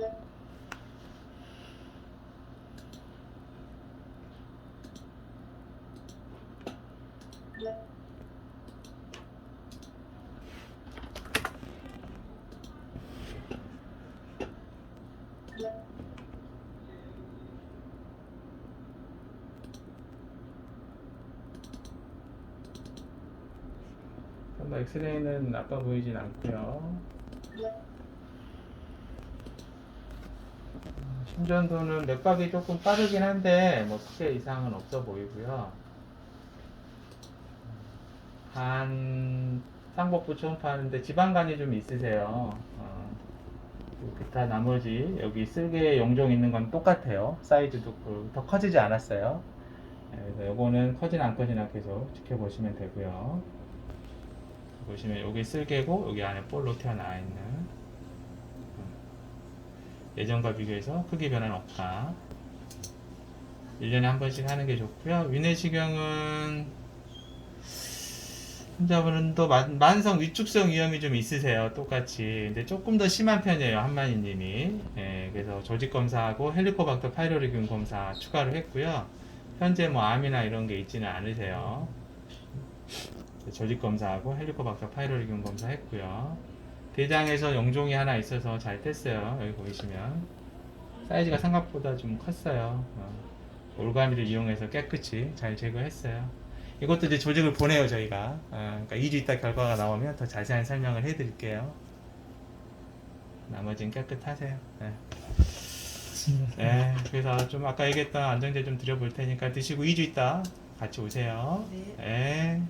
뭐 엑스레이는 나빠 보이진 않고요. 심전도는 맥박이 조금 빠르긴 한데 뭐 크게 이상은 없어 보이고요. 간 상복부 초음파하는데 지방간이 좀 있으세요. 어, 그리고 기타 나머지 여기 쓸개 용종 있는 건 똑같아요. 사이즈도 그- 더 커지지 않았어요. 네, 그래서 요거는 커지나 안 커지나 계속 지켜보시면 되고요. 보시면 여기 쓸개고 여기 안에 볼로 튀어나와 있는 음. 예전과 비교해서 크기 변화는 없다. 1년에 한 번씩 하는 게 좋고요. 위내시경은 환자분도 만- 만성 위축성 위험이 좀 있으세요. 똑같이. 근데 조금 더 심한 편이에요. 한만희님이. 예, 그래서 조직 검사하고 헬리코박터 파이로리균 검사 추가로 했고요. 현재 뭐 암이나 이런 게 있지는 않으세요. 조직 검사하고 헬리코박터 파이로리균 검사 했고요. 대장에서 용종이 하나 있어서 잘 뗐어요. 여기 보이시면 사이즈가 생각보다 좀 컸어요. 어, 올가미를 이용해서 깨끗이 잘 제거했어요. 이것도 이제 조직을 보내요 저희가. 어, 그러니까 2주 있다 결과가 나오면 더 자세한 설명을 해드릴게요. 나머지는 깨끗하세요. 네. 네, 그래서 좀 아까 얘기했던 안정제 좀 드려볼 테니까 드시고 2주 있다 같이 오세요. 네. 네.